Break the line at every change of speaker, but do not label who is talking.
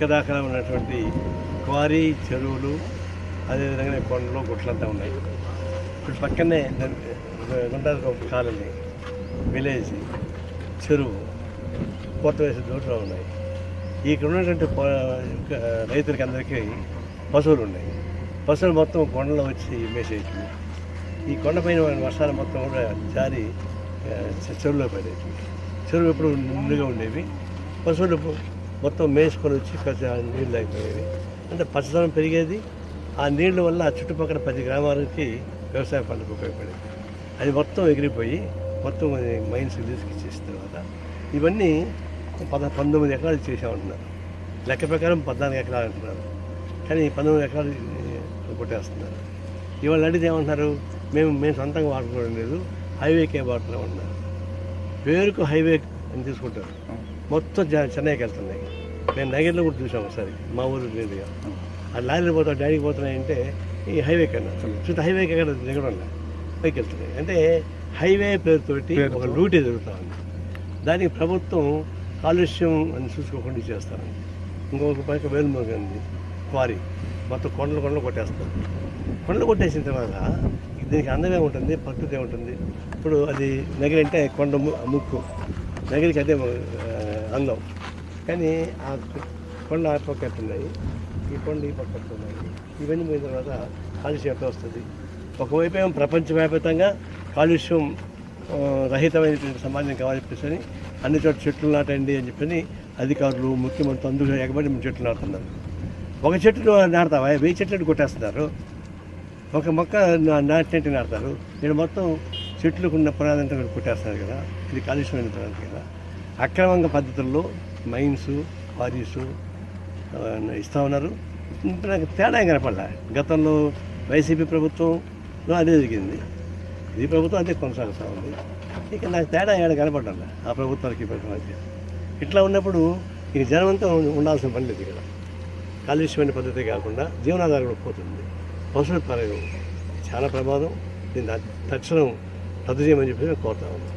ఎక్కదాకా ఉన్నటువంటి క్వారీ చెరువులు అదేవిధంగా కొండలు గుట్లంతా ఉన్నాయి. ఇప్పుడు పక్కనే గుంటారు ఒక కాలనీ విలేజ్ చెరువు కొత్త వేసే దూరంలో ఉన్నాయి. ఇక్కడ ఉన్నటువంటి రైతులకి అందరికీ పశువులు ఉన్నాయి. పశువులు మొత్తం కొండలో వచ్చి మేసేసింది ఈ కొండపైన వర్షాలు మొత్తం కూడా జారి చెరువులో పడేవి చెరువు ఎప్పుడు నిండుగా ఉండేవి. పశువులు మొత్తం మేసుకొని వచ్చి నీళ్ళు అయిపోయేవి అంటే పచ్చదనం పెరిగేది. ఆ నీళ్ళ వల్ల ఆ చుట్టుపక్కల పది గ్రామాలకి వ్యవసాయ పంటకు ఉపయోగపడేది. అది మొత్తం ఎగిరిపోయి మొత్తం అది మైన్స్ తీసుకొచ్చేసిన తర్వాత ఇవన్నీ పద పంతొమ్మిది ఎకరాలు చేసామంటున్నారు లెక్క ప్రకారం పద్నాలుగు ఎకరాలు అంటున్నారు. కానీ పంతొమ్మిది ఎకరాలు కొట్టేస్తున్నారు. ఇవాళ అడిగితే ఏమంటున్నారు? మేము మేము సొంతంగా వాడుకోవడం లేదు. హైవేకే వాడుతున్నాం అంటున్నారు. పేరుకు హైవే అని తీసుకుంటారు. మొత్తం చెన్నైకి వెళ్తున్నాయి. మేము నగర్లో కూడా చూసాం ఒకసారి. మా ఊరు మీదుగా ఆ లారీలు పోతా డాడీకి పోతున్నాయంటే ఈ హైవే కన్నా చుట్టూ హైవేకి ఎక్కడ దిగడం. పైకి వెళ్తున్నాయి అంటే హైవే పేరుతోటి ఒక లూటీ జరుగుతూ ఉంది దానికి ప్రభుత్వం కాలుష్యం అని చూసుకోకుండా చేస్తారు ఇంకొక పైకి వేలుమోగంది క్వారీ. మొత్తం కొండలు కొండలు కొట్టేస్తారు కొండలు కొట్టేసిన తర్వాత దీనికి అందమే ఉంటుంది ప్రకృతి ఉంటుంది ఇప్పుడు అది నగరి అంటే కొండ ముక్కు. నగరికి అదే అందం. కానీ ఆ కొండ ఆ పక్క ఎట్టున్నాయి ఈ కొండ ఈ పక్క ఎట్టున్నాయి ఇవన్నీ పోయిన తర్వాత కాలుష్యం ఎట్లా వస్తుంది. ఒకవైపు ఏమో ప్రపంచవ్యాప్తంగా కాలుష్యం రహితమైన రహితమైనటువంటి సమాజం కావాలని చెప్పేసి అన్ని చోట్ల చెట్లు నాటండి అని చెప్పని అధికారులు ముఖ్యమంత్రి అందుకు ఎగబడి చెట్లు నాటుతున్నారు ఒక చెట్టు నాడతావా వెయ్యి చెట్లు కొట్టేస్తున్నారు. ఒక మొక్క నాటినట్టు నాటుతారు. నేను మొత్తం చెట్లకు ఉన్న పునాదంతా కూడా కొట్టేస్తున్నారు కదా. ఇది కాలుష్యమైన పునాది కదా. అక్రమంగా పద్ధతుల్లో మైన్స్ క్వారీస్ ఇస్తూ ఉన్నారు. ఇప్పుడు నాకు తేడా కనపడలే. గతంలో వైసీపీ ప్రభుత్వంలో అదే జరిగింది. ఈ ప్రభుత్వం అదే కొనసాగుతూ ఉంది. ఇక నాకు తేడా ఏడ కనపడాలి ఆ ప్రభుత్వానికి ఈ ప్రభుత్వానికి ఇట్లా ఉన్నప్పుడు ఇక జనమంతా ఉండాల్సిన పని లేదు ఇక్కడ కాలుష్యమైన పద్ధతి కాకుండా జీవనాధారం కూడా పోతుంది. పశువుల పరంగా చాలా ప్రమాదం. దీన్ని తక్షణం రద్దు చేయమని చెప్పి మేము కోరుతా ఉన్నాం